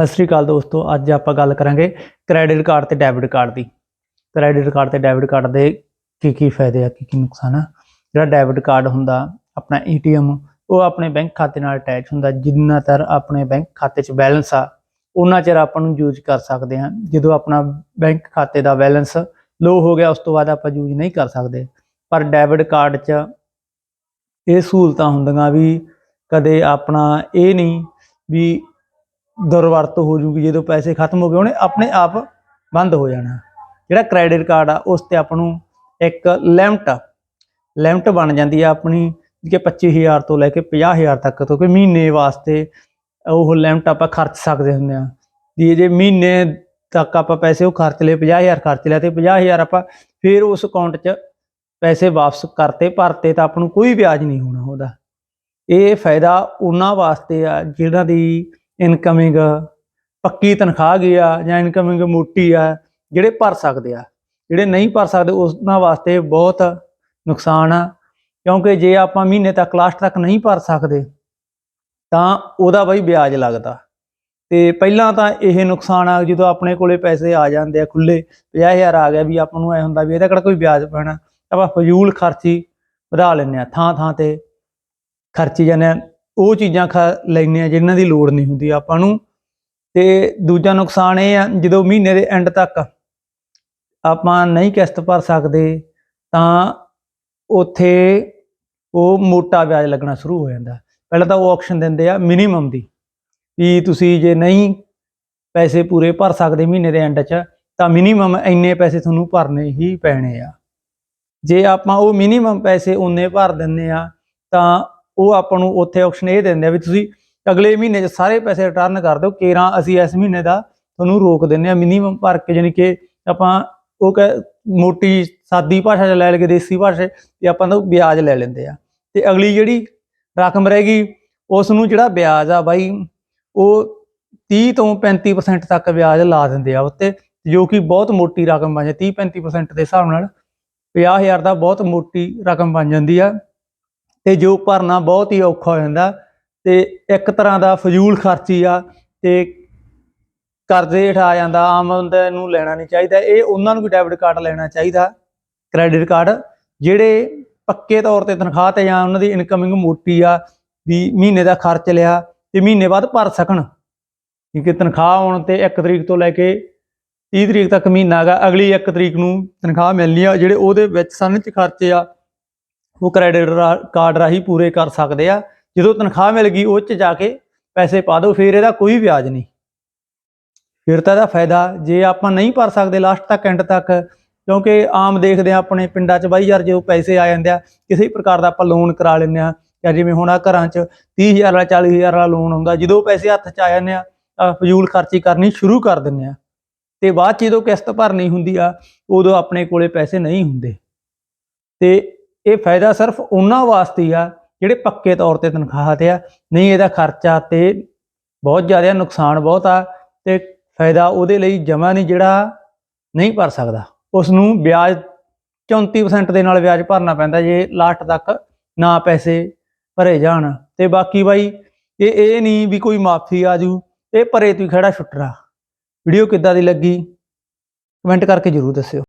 ਸਤਿ ਸ੍ਰੀ ਅਕਾਲ ਦੋਸਤੋ, ਅੱਜ ਆਪਾਂ ਗੱਲ ਕਰਾਂਗੇ ਕ੍ਰੈਡਿਟ ਕਾਰਡ ਤੇ ਡੈਬਿਟ ਕਾਰਡ ਦੀ। ਕ੍ਰੈਡਿਟ ਕਾਰਡ ਤੇ ਡੈਬਿਟ ਕਾਰਡ ਦੇ ਕੀ ਕੀ ਫਾਇਦੇ ਆ, ਕੀ ਕੀ ਨੁਕਸਾਨ ਆ? ਜਿਹੜਾ ਡੈਬਿਟ ਕਾਰਡ ਹੁੰਦਾ, ਆਪਣਾ ਏਟੀਐਮ ਉਹ ਆਪਣੇ ਬੈਂਕ ਖਾਤੇ ਨਾਲ ਅਟੈਚ ਹੁੰਦਾ, ਜਿੰਨਾ ਚਿਰ ਆਪਣੇ ਬੈਂਕ ਖਾਤੇ 'ਚ ਬੈਲੈਂਸ ਆ ਉਹਨਾਂ ਚਿਰ ਆਪਾਂ ਨੂੰ ਯੂਜ਼ ਕਰ ਸਕਦੇ ਹਾਂ ਜਦੋਂ ਆਪਣਾ ਬੈਂਕ ਖਾਤੇ ਦਾ ਬੈਲੈਂਸ ਲੋ ਹੋ ਗਿਆ, ਉਸ ਤੋਂ ਬਾਅਦ ਆਪਾਂ ਯੂਜ਼ ਨਹੀਂ ਕਰ ਸਕਦੇ। ਪਰ ਡੈਬਿਟ ਕਾਰਡ 'ਚ ਇਹ ਸਹੂਲਤਾਂ ਹੁੰਦੀਆਂ ਵੀ ਕਦੇ ਆਪਣਾ ਇਹ ਨਹੀਂ ਵੀ ਦੁਰਵਰਤ ਹੋ ਜੂਗੀ, ਜਦੋਂ ਪੈਸੇ ਖਤਮ ਹੋ ਗਏ, ਉਹਨੇ ਆਪਣੇ ਆਪ ਬੰਦ ਹੋ ਜਾਣਾ। ਜਿਹੜਾ ਕ੍ਰੈਡਿਟ ਕਾਰਡ ਆ, ਉਸ ਤੇ ਆਪਾਂ ਨੂੰ ਇੱਕ ਲਿਮਟ ਲਿਮਟ ਬਣ ਜਾਂਦੀ ਆ ਆਪਣੀ ਕਿ 25000 ਤੋਂ ਲੈ ਕੇ 50000 ਤੱਕ ਤੋਂ ਕੋਈ ਮਹੀਨੇ ਵਾਸਤੇ ਉਹ ਲਿਮਟ ਆਪਾਂ ਖਰਚ ਸਕਦੇ ਹੁੰਦੇ ਆ। ਵੀ ਜੇ ਮਹੀਨੇ ਤੱਕ ਆਪਾਂ ਪੈਸੇ ਉਹ ਖਰਚ ਲਏ 50000 ਖਰਚ ਲਿਆ ਤੇ 50000 ਆਪਾਂ ਫਿਰ ਉਸ ਅਕਾਊਂਟ 'ਚ ਪੈਸੇ ਵਾਪਸ ਕਰਤੇ, ਭਰਤੇ ਤਾਂ ਆਪਾਂ ਨੂੰ ਕੋਈ ਵਿਆਜ ਨਹੀਂ ਹੋਣਾ ਉਹਦਾ। ਇਹ ਫਾਇਦਾ ਉਹਨਾਂ ਵਾਸਤੇ ਆ, ਜਿਹਨਾਂ ਦੀ ਇਨਕਮਿੰਗ ਪੱਕੀ ਤਨਖਾਹ ਗਈ ਆ ਜਾਂ ਇਨਕਮਿੰਗ ਮੋਟੀ ਆ, ਜਿਹੜੇ ਭਰ ਸਕਦੇ ਆ। ਜਿਹੜੇ ਨਹੀਂ ਭਰ ਸਕਦੇ, ਉਹਨਾਂ ਵਾਸਤੇ ਬਹੁਤ ਨੁਕਸਾਨ ਆ। ਕਿਉਂਕਿ ਜੇ ਆਪਾਂ ਮਹੀਨੇ ਤੱਕ ਲਾਸਟ ਤੱਕ ਨਹੀਂ ਭਰ ਸਕਦੇ, ਤਾਂ ਉਹਦਾ ਬਈ ਵਿਆਜ ਲੱਗਦਾ। ਤੇ ਪਹਿਲਾਂ ਤਾਂ ਇਹ ਨੁਕਸਾਨ ਆ, ਜਦੋਂ ਆਪਣੇ ਕੋਲੇ ਪੈਸੇ ਆ ਜਾਂਦੇ ਆ ਖੁੱਲੇ 50000 ਆ ਗਿਆ ਵੀ ਆਪਾਂ ਨੂੰ ਐ ਹੁੰਦਾ ਵੀ ਇਹਦਾ ਕਿਹੜਾ ਕੋਈ ਵਿਆਜ ਪੈਣਾ। ਆਪਾਂ ਫਜ਼ੂਲ ਖਰਚੀ ਵਧਾ ਲੈਂਦੇ ਆ ਥਾਂ ਥਾਂ ਤੇ ਖਰਚੀ ਜਾਂਦੇ ਆ। ਉਹ ਚੀਜ਼ਾਂ ਖਾ ਲੈਂਦੇ ਆ ਜਿਨ੍ਹਾਂ ਦੀ ਲੋੜ ਨਹੀਂ ਹੁੰਦੀ ਆਪਾਂ ਨੂੰ। ਤੇ ਦੂਜਾ ਨੁਕਸਾਨ ਇਹ ਆ, ਜਦੋਂ ਮਹੀਨੇ ਦੇ ਐਂਡ ਤੱਕ ਆਪਾਂ ਨਹੀਂ ਕਿਸ਼ਤ ਭਰ ਸਕਦੇ, ਤਾਂ ਉੱਥੇ ਉਹ ਮੋਟਾ ਵਿਆਜ ਲੱਗਣਾ ਸ਼ੁਰੂ ਹੋ ਜਾਂਦਾ। ਪਹਿਲਾਂ ਤਾਂ ਉਹ ਆਪਸ਼ਨ ਦਿੰਦੇ ਆ ਮਿਨੀਮਮ ਦੀ, ਵੀ ਤੁਸੀਂ ਜੇ ਨਹੀਂ ਪੈਸੇ ਪੂਰੇ ਭਰ ਸਕਦੇ ਮਹੀਨੇ ਦੇ ਐਂਡ 'ਚ, ਤਾਂ ਮਿਨੀਮਮ ਇੰਨੇ ਪੈਸੇ ਤੁਹਾਨੂੰ ਭਰਨੇ ਹੀ ਪੈਣੇ ਆ। ਜੇ ਆਪਾਂ ਉਹ ਮਿਨੀਮਮ ਪੈਸੇ ਉਨੇ ਭਰ ਦਿੰਨੇ ਆ, ਤਾਂ ਉਹ ਆਪਾਂ ਨੂੰ ਉੱਥੇ ਆਪਸ਼ਨ ਇਹ ਦਿੰਦੇ ਆ ਵੀ ਤੁਸੀਂ ਅਗਲੇ ਮਹੀਨੇ 'ਚ ਸਾਰੇ ਪੈਸੇ ਰਿਟਰਨ ਕਰ ਦਿਓ, ਕੇਰਾਂ ਅਸੀਂ ਇਸ ਮਹੀਨੇ ਦਾ ਤੁਹਾਨੂੰ ਰੋਕ ਦਿੰਦੇ ਆ ਮਿਨੀਮਮ ਭਰ ਕੇ ਯਾਨੀ ਕਿ ਆਪਾਂ ਉਹ ਕਹਿ ਮੋਟੀ ਸਾਦੀ ਭਾਸ਼ਾ 'ਚ ਲੈ ਲਗੇ ਦੇਸੀ ਭਾਸ਼ਾ 'ਚ, ਤੇ ਆਪਾਂ ਤੋਂ ਵਿਆਜ ਲੈ ਲੈਂਦੇ ਆ। ਤੇ ਅਗਲੀ ਜਿਹੜੀ ਰਕਮ ਰਹੇਗੀ, ਉਸ ਨੂੰ ਜਿਹੜਾ ਵਿਆਜ ਆ ਬਾਈ, ਉਹ 30 ਤੋਂ 35% ਤੱਕ ਵਿਆਜ ਲਾ ਦਿੰਦੇ ਆ ਉੱਤੇ, ਜੋ ਕਿ ਬਹੁਤ ਮੋਟੀ ਰਕਮ ਬਣ ਜਾਂਦੀ 30 35% ਦੇ ਹਿਸਾਬ ਨਾਲ। 50000 ਦਾ ਬਹੁਤ ਮੋਟੀ ਰਕਮ ਬਣ ਜਾਂਦੀ ਆ। ਤੇ ਜੋ ਭਰਨਾ ਬਹੁਤ ਹੀ ਔਖਾ ਹੋ ਜਾਂਦਾ। ਤੇ ਇੱਕ ਤਰ੍ਹਾਂ ਦਾ ਫਜ਼ੂਲ ਖਰਚੀ ਆ ਤੇ ਕਰਜ਼ੇ ਹੇਠ ਆ ਜਾਂਦਾ, ਆਮ ਬੰਦੇ ਨੂੰ ਲੈਣਾ ਨਹੀਂ ਚਾਹੀਦਾ। ਇਹ ਉਹਨਾਂ ਨੂੰ ਵੀ ਡੈਬਿਟ ਕਾਰਡ ਲੈਣਾ ਚਾਹੀਦਾ ਕ੍ਰੈਡਿਟ ਕਾਰਡ ਜਿਹੜੇ ਪੱਕੇ ਤੌਰ ਤੇ ਤਨਖਾਹ ਤੇ ਜਾਂ ਉਹਨਾਂ ਦੀ ਇਨਕਮਿੰਗ ਮੋਟੀ ਆ ਵੀ ਮਹੀਨੇ ਦਾ ਖਰਚ ਲਿਆ ਤੇ ਮਹੀਨੇ ਬਾਅਦ ਭਰ ਸਕਣ। ਕਿਉਂਕਿ ਤਨਖਾਹ ਆਉਣ ਤੇ 1 ਤਰੀਕ ਤੋਂ ਲੈ ਕੇ 30 ਤਰੀਕ ਤੱਕ ਮਹੀਨਾ ਹੈਗਾ ਅਗਲੀ 1 ਤਰੀਕ ਨੂੰ ਤਨਖਾਹ ਮਿਲਣੀ ਆ, ਜਿਹੜੇ ਉਹਦੇ ਵਿੱਚ ਸਨ ਚ ਖਰਚੇ ਆ ਉਹ ਕ੍ਰੈਡਿਟ ਕਾਰਡ ਰਾਹੀਂ ਪੂਰੇ ਕਰ ਸਕਦੇ ਆ। ਜਦੋਂ ਤਨਖਾਹ ਮਿਲ ਗਈ, ਉਹ ਚ ਜਾ ਕੇ ਪੈਸੇ ਪਾ ਦਿਓ, ਫਿਰ ਇਹਦਾ ਕੋਈ ਵਿਆਜ ਨਹੀਂ। ਫਿਰ ਤਾਂ ਇਹਦਾ ਫਾਇਦਾ, ਜੇ ਆਪਾਂ ਨਹੀਂ ਭਰ ਸਕਦੇ ਲਾਸਟ ਤੱਕ ਐਂਡ ਤੱਕ, ਕਿਉਂਕਿ ਆਮ ਦੇਖਦੇ ਆ ਆਪਣੇ ਪਿੰਡਾਂ 'ਚ ਬਾਈ ਯਾਰ ਜਦੋਂ ਪੈਸੇ ਆ ਜਾਂਦੇ ਆ, ਕਿਸੇ ਪ੍ਰਕਾਰ ਦਾ ਆਪਾਂ ਲੋਨ ਕਰਾ ਲੈਂਦੇ ਆ, ਜਾਂ ਜਿਵੇਂ ਹੁਣ ਆ ਘਰਾਂ 'ਚ 30000 ਵਾਲਾ 40000 ਵਾਲਾ ਲੋਨ ਆਉਂਦਾ ਜਦੋਂ ਪੈਸੇ ਹੱਥ 'ਚ ਆ ਜਾਂਦੇ ਆ ਫਜ਼ੂਲ ਖਰਚੀ ਕਰਨੀ ਸ਼ੁਰੂ ਕਰ ਦਿੰਦੇ ਆ। ਤੇ ਬਾਅਦ 'ਚ ਜਦੋਂ ਕਿਸ਼ਤ ਭਰਨੀ ਹੁੰਦੀ ਆ, ਉਦੋਂ ਆਪਣੇ ਕੋਲੇ ਪੈਸੇ ਨਹੀਂ ਹੁੰਦੇ। ਤੇ ਇਹ ਫਾਇਦਾ ਸਿਰਫ ਉਹਨਾਂ ਵਾਸਤੇ ਆ ਜਿਹੜੇ ਪੱਕੇ ਤੌਰ ਤੇ ਤਨਖਾਹ ਤੇ ਆ। ਨਹੀਂ, ਇਹਦਾ ਖਰਚਾ ਤੇ ਬਹੁਤ ਜ਼ਿਆਦਾ ਨੁਕਸਾਨ ਬਹੁਤ ਆ ਤੇ ਫਾਇਦਾ ਉਹਦੇ ਲਈ ਜਮਾ ਨਹੀਂ ਜਿਹੜਾ ਨਹੀਂ ਭਰ ਸਕਦਾ। ਉਸ ਨੂੰ ਵਿਆਜ 34% ਦੇ ਨਾਲ ਵਿਆਜ ਭਰਨਾ ਪੈਂਦਾ ਜੇ ਲਾਸਟ ਤੱਕ ਨਾ ਪੈਸੇ ਭਰੇ ਜਾਣ। ਤੇ ਬਾਕੀ ਬਾਈ, ਇਹ ਇਹ ਨਹੀਂ ਵੀ ਕੋਈ ਮਾਫੀ ਆ ਜੂ, ਇਹ ਭਰੇ ਤੂੰ ਖੜਾ ਛੁੱਟਰਾ। ਵੀਡੀਓ ਕਿੱਦਾਂ ਦੀ ਲੱਗੀ? ਕਮੈਂਟ ਕਰਕੇ ਜਰੂਰ ਦੱਸਿਓ।